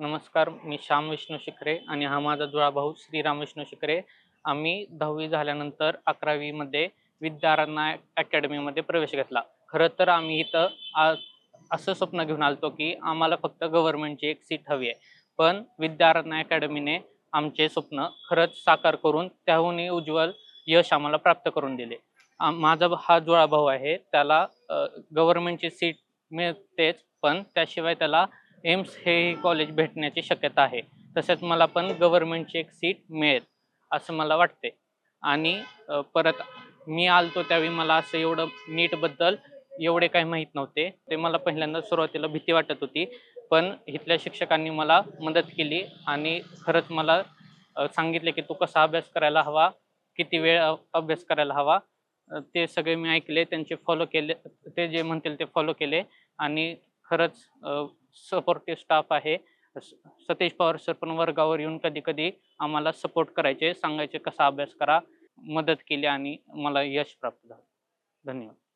नमस्कार मी श्याम विष्णू शिखरे आणि हा माझा जुळा भाऊ श्रीराम विष्णू शिखरे. आम्ही दहावी झाल्यानंतर अकरावीमध्ये विद्याराधना अकॅडमीमध्ये प्रवेश घेतला. खरं तर आम्ही इथं असं स्वप्न घेऊन आलतो की आम्हाला फक्त गव्हर्नमेंटची एक सीट हवी आहे. पण विद्याराधना अकॅडमीने आमचे स्वप्न खरंच साकार करून त्याहूनही उज्ज्वल यश आम्हाला प्राप्त करून दिले. माझा हा जुळा भाऊ आहे त्याला गव्हर्नमेंटची सीट मिळतेच पण त्याशिवाय त्याला एम्स हे कॉलेज भेटण्याची शक्यता आहे. तसेच मला पण गव्हर्मेंटची एक सीट मिळेल असं मला वाटते. आणि परत मी आलतो त्यावेळी मला असं एवढं नीटबद्दल एवढे काही माहीत नव्हते. ते मला पहिल्यांदा सुरुवातीला भीती वाटत होती. पण इथल्या शिक्षकांनी मला मदत केली आणि खरंच मला सांगितले की तू कसा अभ्यास करायला हवा किती वेळ अभ्यास करायला हवा. ते सगळे मी ऐकले त्यांचे फॉलो केले ते जे म्हणतील ते फॉलो केले आणि खरंच सपोर्टिव्ह स्टाफ आहे. स- सतीश पवार सर पण वर्गावर येऊन कधी कधी आम्हाला सपोर्ट करायचे सांगायचे कसा अभ्यास करा मदत केली आणि मला यश प्राप्त झालं. धन्यवाद.